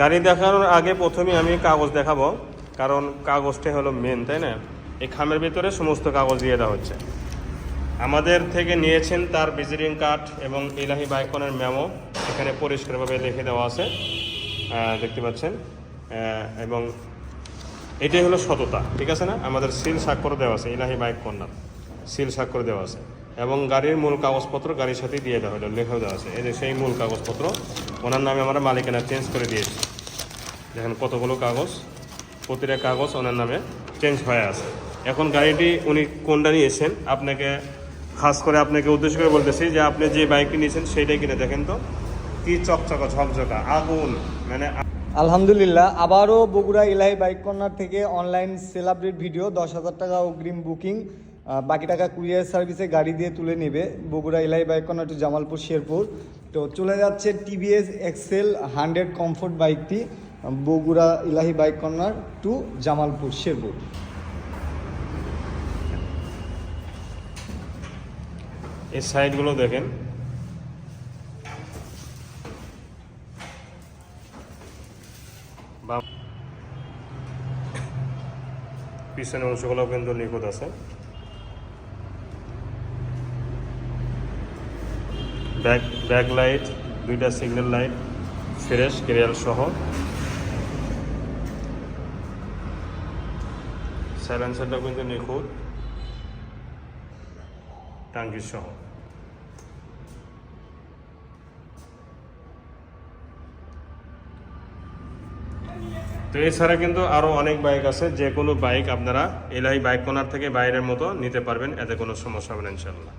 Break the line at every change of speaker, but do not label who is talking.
গাড়ি দেখানোর আগে প্রথমে আমি কাগজ দেখাবো, কারণ কাগজটাই হলো মেন তাই না? এই খামের ভিতরে সমস্ত কাগজ দিয়ে দেওয়া হচ্ছে। আমাদের থেকে নিয়েছেন তার ভিজিটিং কার্ড এবং ইলাহি বাইকনের মেমো এখানে পরিষ্কারভাবে লিখে দেওয়া আছে দেখতে পাচ্ছেন এবং এটাই হলো সততা, ঠিক আছে না? আমাদের সিল স্বাক্ষর দেওয়া আছে, ইলাহি বাইক কর্নার সিল স্বাক্ষর দেওয়া আছে। এবং গাড়ির মূল কাগজপত্র গাড়ির সাথেই দিয়ে দেওয়া হলো লেখা দেওয়া আছে। এই যে সেই মূল কাগজপত্র, ওনার নামে আমরা মালিকানা চেঞ্জ করে দিয়েছি। দেখেন কতগুলো কাগজ, প্রতিটা কাগজ ওনার নামে চেঞ্জ হয়ে আছে। এখন গাড়িটি উনি কোনটা নিয়েছেন, আপনাকে খাস করে আপনাকে উদ্দেশ্য করে বলতেছি যে আপনি যে বাইকটি নিয়েছেন, সেইটাই কিনে দেখেন তো। কি চকচকা ঝকঝকা, আগুন মানে
আলহামদুলিল্লাহ, আবারও বগুড়া ইলাহি বাইক কর্নার থেকে অনলাইন সেল আপডেট ভিডিও দশ হাজার টাকা অগ্রিম বুকিং বাকি টাকা কুরিয়ার সার্ভিসে গাড়ি দিয়ে তুলে নেবে Bogura Elahi bike corner to Jamalpur, Sherpur. তো চলে যাচ্ছে টিভিএস এক্সেল হান্ড্রেড কমফোর্ট বাইকটি, Bogura Elahi bike corner to Jamalpur, Sherpur.
এই সাইডগুলো দেখেন। বাম। পিছনের অংশগুলো কিন্তু নিখুঁত আছে। ব্যাক ব্যাক লাইট, দুইটা সিগন্যাল লাইট, ফ্রেশ, কেরিয়াল সহ। সাইলেন্সারটা কিন্তু নিখুঁত। টাঙ্কি সহ। তো এছাড়া কিন্তু আরও অনেক বাইক আছে যে কোনো বাইক আপনারা এলআই বাইক কোনার থেকে বাইরের মতো নিতে পারবেন, এতে কোনো সমস্যা হবে না ইনশাল্লাহ